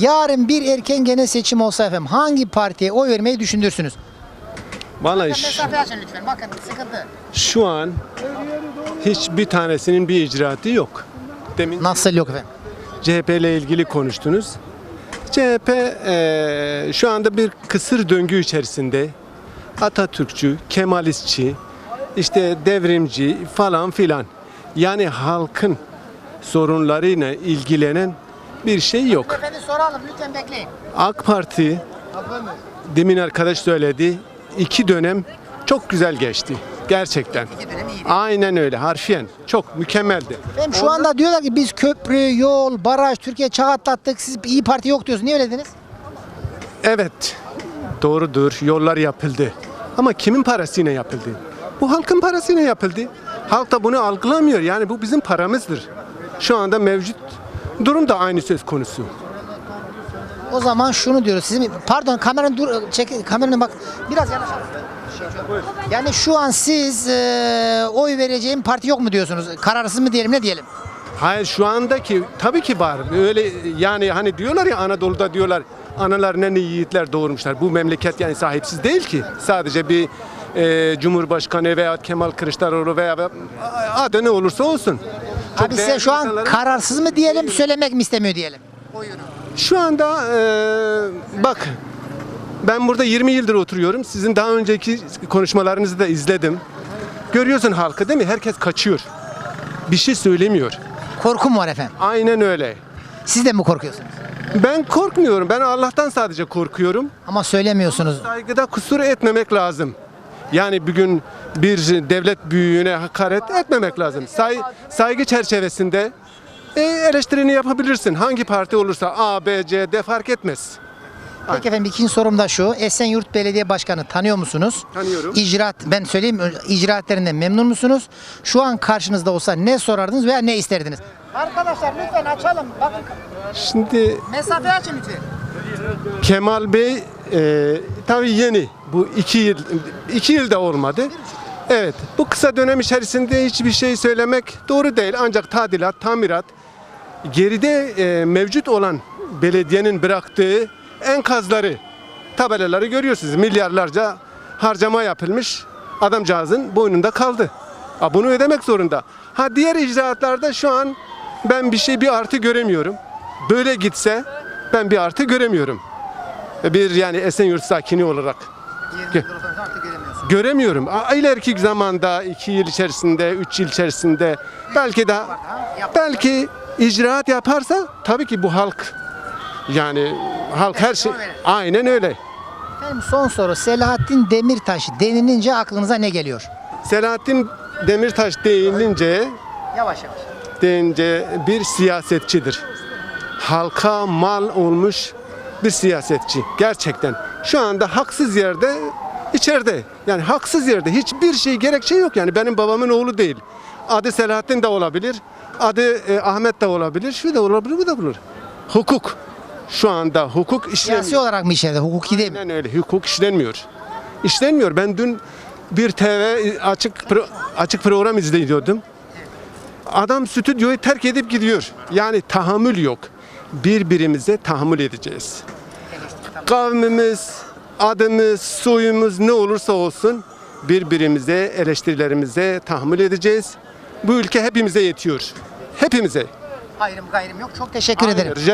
Yarın bir erken genel seçim olsa efendim hangi partiye oy vermeyi düşünürsünüz? Mesafe açın lütfen bakın sıkıntı. şu an hiçbir tanesinin bir icraatı yok. Demin Nasıl yok efendim? CHP ile ilgili konuştunuz. CHP eee, şu anda bir kısır döngü içerisinde. Atatürkçü, Kemalistçi, işte devrimci falan filan. Yani halkın sorunlarıyla ilgilenen bir şey yok. Efendim soralım lütfen bekleyin. AK Parti demin arkadaş söyledi. iki dönem çok güzel geçti. Gerçekten. Aynen öyle harfiyen. Çok mükemmeldi. Efendim şu anda diyorlar ki biz köprü, yol, baraj, Türkiye çağ atlattık. Siz iyi Parti yok diyorsunuz. Niye öyle dediniz? Evet. Doğrudur. Yollar yapıldı. Ama kimin parasıyla yapıldı? Bu halkın parasıyla yapıldı. Halk da bunu algılamıyor. Yani bu bizim paramızdır. Şu anda mevcut durum da aynı söz konusu. O zaman şunu diyoruz. Sizin pardon kameranın dur çek kameranın bak biraz yanaş. Yani şu an siz e, oy vereceğim parti yok mu diyorsunuz? Kararsız mı diyelim ne diyelim? Hayır şu andaki tabii ki var. Öyle yani hani diyorlar ya Anadolu'da diyorlar analar ne yiğitler doğurmuşlar. Bu memleket yani sahipsiz değil ki. Sadece bir e, Cumhurbaşkanı veya Kemal Kılıçdaroğlu veya adı ne olursa olsun. Çok Abi size değerli şu an insanların- kararsız mı diyelim söylemek mi istemiyor diyelim? Şu anda e, bak ben burada 20 yıldır oturuyorum. Sizin daha önceki konuşmalarınızı da izledim. Görüyorsun halkı değil mi? Herkes kaçıyor. Bir şey söylemiyor. Korkum var efendim. Aynen öyle. Siz de mi korkuyorsunuz? Ben korkmuyorum. Ben Allah'tan sadece korkuyorum. Ama söylemiyorsunuz. Saygıda kusur etmemek lazım. Yani bugün bir devlet büyüğüne hakaret etmemek lazım. Say, saygı çerçevesinde e, eleştirini yapabilirsin. Hangi parti olursa A, B, C, D fark etmez. Peki efendim ikinci sorum da şu. Esenyurt Belediye Başkanı tanıyor musunuz? Tanıyorum. İcraat ben söyleyeyim icraatlerinden memnun musunuz? Şu an karşınızda olsa ne sorardınız veya ne isterdiniz? Arkadaşlar lütfen açalım. Bakın Şimdi mesafe açın lütfen. Kemal Bey e, tabii yeni. Bu iki yıl, iki yılda olmadı. Evet, bu kısa dönem içerisinde hiçbir şey söylemek doğru değil. Ancak tadilat, tamirat, geride e, mevcut olan belediyenin bıraktığı enkazları, tabelaları görüyorsunuz. Milyarlarca harcama yapılmış. Adamcağızın boynunda kaldı. Ha, bunu ödemek zorunda. Ha diğer icraatlarda şu an ben bir şey bir artı göremiyorum. Böyle gitse ben bir artı göremiyorum. Bir yani Esenyurt sakini olarak göremiyorum. A- İleriki zamanda iki yıl içerisinde, üç yıl içerisinde belki de belki icraat yaparsa tabii ki bu halk yani halk her şey aynen öyle. Efendim son soru. Selahattin Demirtaş denilince aklınıza ne geliyor? Selahattin Demirtaş değinince Yavaş yavaş. deyince bir siyasetçidir. Halka mal olmuş bir siyasetçi. Gerçekten. Şu anda haksız yerde içeride. Yani haksız yerde hiçbir şey gerekçe yok. Yani benim babamın oğlu değil. Adı Selahattin de olabilir. Adı e, Ahmet de olabilir. Şu da olabilir, bu da olur. Hukuk. Şu anda hukuk işlemiyor. Siyasi olarak mı içeride? Hukuki değil mi? Aynen öyle. Hukuk işlenmiyor. İşlenmiyor. Ben dün bir TV açık pro- açık program izliyordum. Adam stüdyoyu terk edip gidiyor. Yani tahammül yok. Birbirimize tahammül edeceğiz. Kavmimiz, adımız, soyumuz ne olursa olsun birbirimize, eleştirilerimize tahammül edeceğiz. Bu ülke hepimize yetiyor. Hepimize. Ayrım gayrım yok. Çok teşekkür ederim. Rica